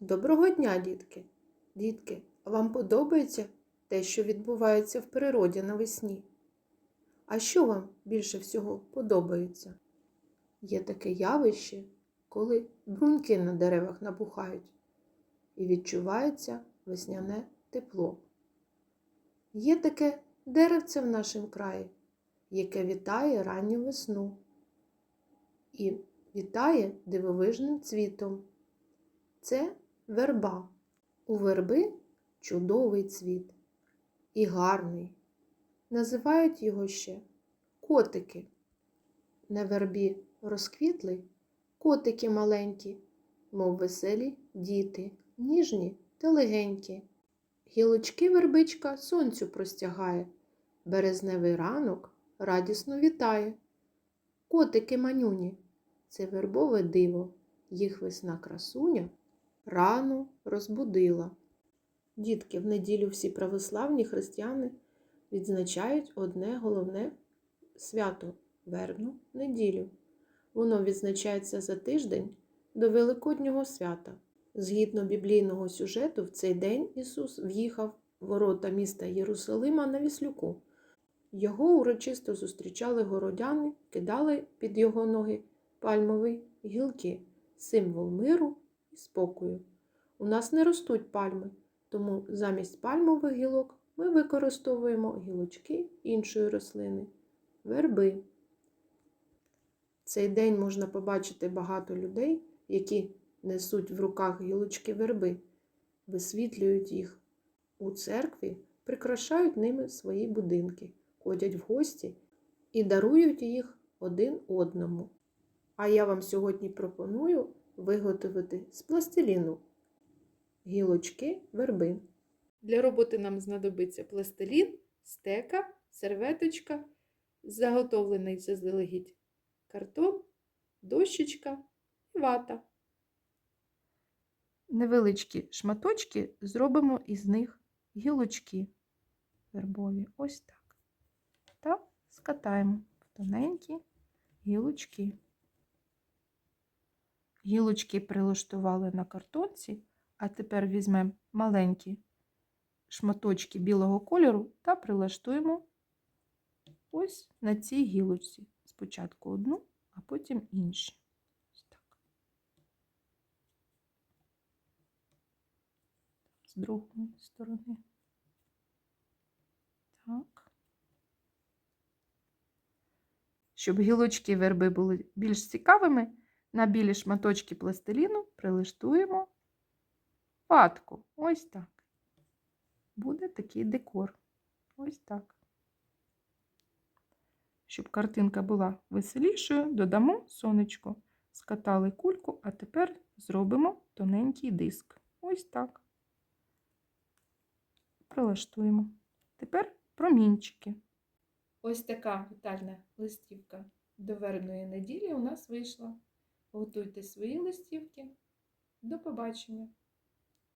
Доброго дня, дітки! Дітки, вам подобається те, що відбувається в природі навесні? А що вам більше всього подобається? Є таке явище, коли бруньки на деревах набухають і відчувається весняне тепло. Є таке деревце в нашому краї, яке вітає ранню весну і вітає дивовижним цвітом. Це верба. У верби чудовий цвіт і гарний. Називають його ще котики. На вербі розквітли котики маленькі, мов веселі діти, ніжні та легенькі. Гілочки вербичка сонцю простягає, березневий ранок радісно вітає. Котики манюні це вербове диво, їх весна красуня рано розбудила. Дітки, в неділю всі православні християни відзначають одне головне свято вербну неділю. Воно відзначається за тиждень до Великоднього свята. Згідно біблійного сюжету, в цей день Ісус в'їхав в ворота міста Єрусалима на Віслюку. Його урочисто зустрічали городяни, кидали під його ноги пальмові гілки, символ миру спокою. У нас не ростуть пальми, тому замість пальмових гілок ми використовуємо гілочки іншої рослини верби. Цей день можна побачити багато людей, які несуть в руках гілочки верби, висвітлюють їх у церкві, прикрашають ними свої будинки, ходять в гості і дарують їх один одному. А я вам сьогодні пропоную виготовити з пластиліну гілочки верби. Для роботи нам знадобиться пластилін, стека, серветочка, заготовлений заздалегідь картон, дощечка і вата. Невеличкі шматочки зробимо із них гілочки вербові. Ось так. Та скатаємо в тоненькі гілочки. Гілочки прилаштували на картонці, а тепер візьмемо маленькі шматочки білого кольору та прилаштуємо ось на цій гілочці. Спочатку одну, а потім інші. Ось так. З другої сторони. Так. Щоб гілочки верби були більш цікавими, на білі шматочки пластиліну прилаштуємо ватку. Ось так. Буде такий декор. Ось так. Щоб картинка була веселішою, додамо сонечко. Скатали кульку, а тепер зробимо тоненький диск. Ось так. Прилаштуємо. Тепер промінчики. Ось така вітальна листівка до вербної неділі у нас вийшла. Готуйте свої листівки. До побачення!